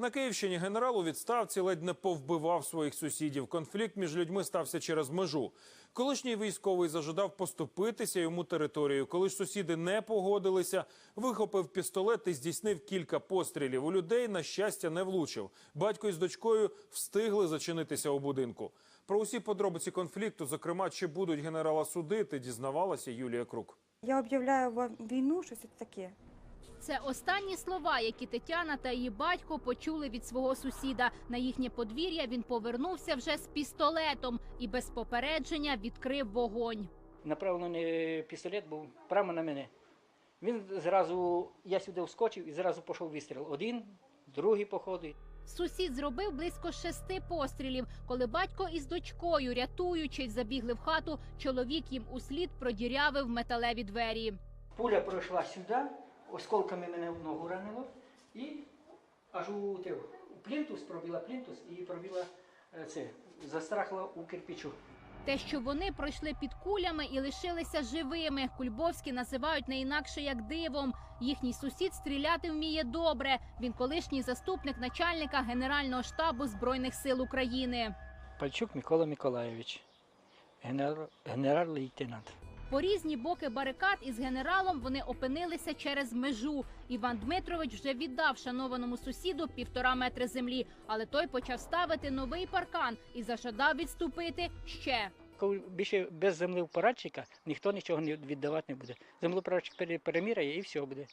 На Київщині генерал у відставці ледь не повбивав своїх сусідів. Конфлікт між людьми стався через межу. Колишній військовий зажадав поступитися йому територію. Коли ж сусіди не погодилися, вихопив пістолет і здійснив кілька пострілів. У людей, на щастя, не влучив. Батько із дочкою встигли зачинитися у будинку. Про усі подробиці конфлікту, зокрема, чи будуть генерала судити, дізнавалася Юлія Крук. Я об'являю вам війну, щось таке. Це останні слова, які Тетяна та її батько почули від свого сусіда. На їхнє подвір'я він повернувся вже з пістолетом і без попередження відкрив вогонь. Направлений пістолет був прямо на мене. Він зразу, я сюди вскочив і зразу пішов вистріл. Один, другий походи. Сусід зробив близько шести пострілів. Коли батько із дочкою, рятуючись, забігли в хату, чоловік їм услід продірявив металеві двері. Пуля пройшла сюди, осколками мене в ногу ранило, і аж у, те, у плінтус пробила плінтус і пробила е, це, застрахла у кирпичу. Те, що вони пройшли під кулями і лишилися живими, Кульбовські називають не інакше як дивом. Їхній сусід стріляти вміє добре. Він колишній заступник начальника Генерального штабу збройних сил України. Пальчук Микола Миколаєвич, генерал, генерал-лейтенант. По різні боки барикад із генералом вони опинилися через межу. Іван Дмитрович вже віддав шанованому сусіду півтора метри землі, але той почав ставити новий паркан і зажадав відступити ще. Коли більше без землевпорадчика ніхто нічого не віддавати не буде. Землевпорадчик переміряє і все буде.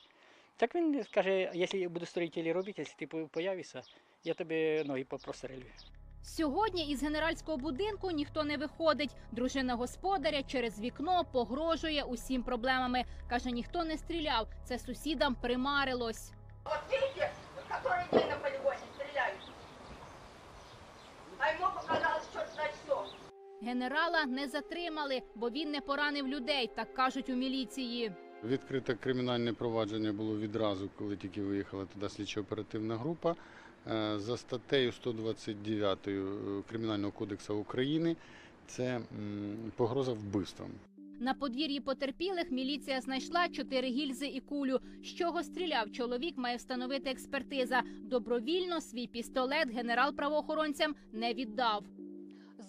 Так він скаже, якщо буду строїтелі робити, якщо ти появишся, я тобі ноги попрострелюю. Сьогодні із генеральського будинку ніхто не виходить. Дружина господаря через вікно погрожує усім проблемами. каже, ніхто не стріляв. Це сусідам примарилось. Вот видите, который день на полигоне стреляют. А ему показалось черт знает что. Генерала не затримали, бо він не поранив людей, так кажуть у міліції. Відкрите кримінальне провадження було відразу, коли тільки виїхала туди слідчо-оперативна група. Е, За статтею 129 е, Кримінального кодексу України це погроза вбивством. На подвір'ї потерпілих міліція знайшла чотири гільзи і кулю. З чого стріляв чоловік, має встановити експертиза. Добровільно свій пістолет генерал правоохоронцям не віддав.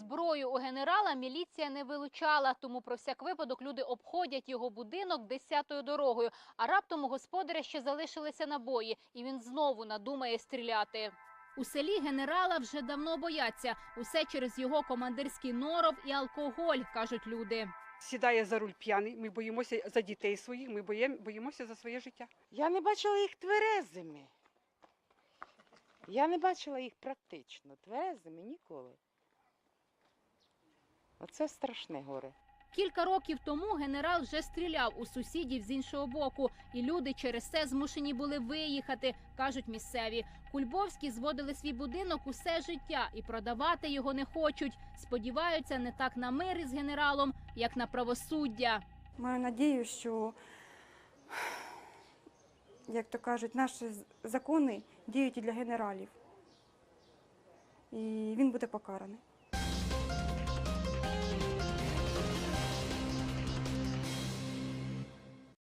Зброю у генерала міліція не вилучала, тому про всяк випадок люди обходять його будинок десятою дорогою. А раптом у господаря ще залишилися набої, і він знову надумає стріляти. У селі генерала вже давно бояться. Усе через його командирський норов і алкоголь, кажуть люди. сідає за руль п'яний. Ми боїмося за дітей своїх, ми боїмося за своє життя. Я не бачила їх тверезими. Я не бачила їх практично тверезими ніколи. Оце страшне горе. Кілька років тому генерал вже стріляв у сусідів з іншого боку, і люди через це змушені були виїхати, кажуть місцеві. Кульбовські зводили свій будинок усе життя і продавати його не хочуть. Сподіваються не так на мир із генералом, як на правосуддя. Маю надію, що, як то кажуть, наші закони діють і для генералів. І він буде покараний. Thank you.